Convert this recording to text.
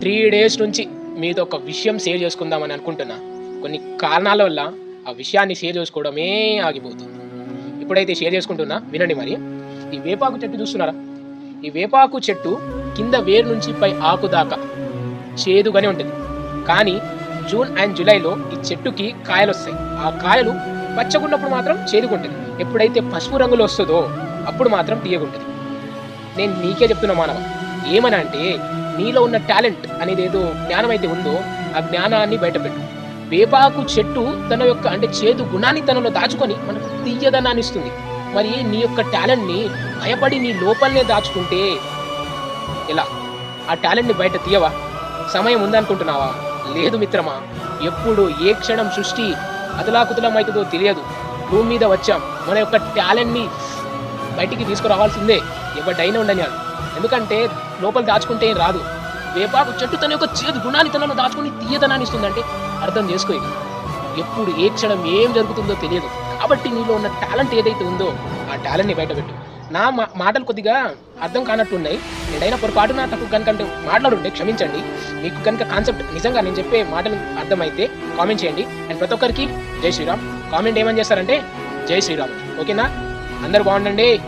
Three days నుంచి మీతో ఒక విషయం షేర్ చేసుకుందామని అనుకుంటున్నా. కొన్ని కారణాల వల్ల ఆ విషయాన్ని షేర్ చేసుకోవడమే ఆగిపోతుంది. ఇప్పుడైతే షేర్ చేసుకుంటున్నా వినండి మరి. ఈ వేపాకు చెట్టు చూస్తున్నారా? ఈ వేపాకు చెట్టు కింద వేరు నుంచి పై ఆకు దాకా చేదుగానే ఉంటుంది. కానీ జూన్ అండ్ జూలైలో ఈ చెట్టుకి కాయలు వస్తాయి. ఆ కాయలు పచ్చగున్నప్పుడు మాత్రం చేదుకుంటుంది ఎప్పుడైతే పసుపు రంగులో వస్తుందో అప్పుడు మాత్రం తీయగుంటుంది. నేను నీకే చెప్తున్నా మానవ ఏమని అంటే నీలో ఉన్న టాలెంట్ అనేది ఏదో జ్ఞానం అయితే ఉందో ఆ జ్ఞానాన్ని బయటపెట్టు. వేపాకు చెట్టు తన యొక్క అంటే చేదు గుణాన్ని తనలో దాచుకొని మనకు తీయదనాన్ని ఇస్తుంది. మరి నీ యొక్క టాలెంట్ని భయపడి నీ లోపలనే దాచుకుంటే ఎలా? ఆ టాలెంట్ని బయట తీయవా? సమయం ఉందనుకుంటున్నావా? లేదు మిత్రమా ఎప్పుడు ఏ క్షణం సృష్టి అతలాకుతలం తెలియదు. భూమి మీద వచ్చాం. మన యొక్క టాలెంట్ని బయటికి తీసుకురావాల్సిందే. ఎవడైనా ఉండని అని ఎందుకంటే లోపల దాచుకుంటే ఏం రాదు. వేపాకు చెట్టు తన యొక్క చేదు గుణాన్ని తనలో దాచుకుని తీయదనాన్ని ఇస్తుందంటే అర్థం చేసుకో ఎప్పుడు ఏ క్షణం ఏం జరుగుతుందో తెలియదు. కాబట్టి నీలో ఉన్న టాలెంట్ ఏదైతే ఉందో ఆ టాలెంట్ని బయటపెట్టు. నా మా మాటలు కొద్దిగా అర్థం కానట్టున్నాయి. ఏదైనా పొరపాటు నా తప్పు కనుక అంటే మాట్లాడుంటే క్షమించండి. మీకు కనుక కాన్సెప్ట్ నిజంగా నేను చెప్పే మాటలు అర్థమైతే కామెంట్ చేయండి. అండ్ ప్రతి ఒక్కరికి జై శ్రీరామ్. కామెంట్ ఏమని చేస్తారంటే జై శ్రీరామ్. ఓకేనా? అందరు బాగుండండి.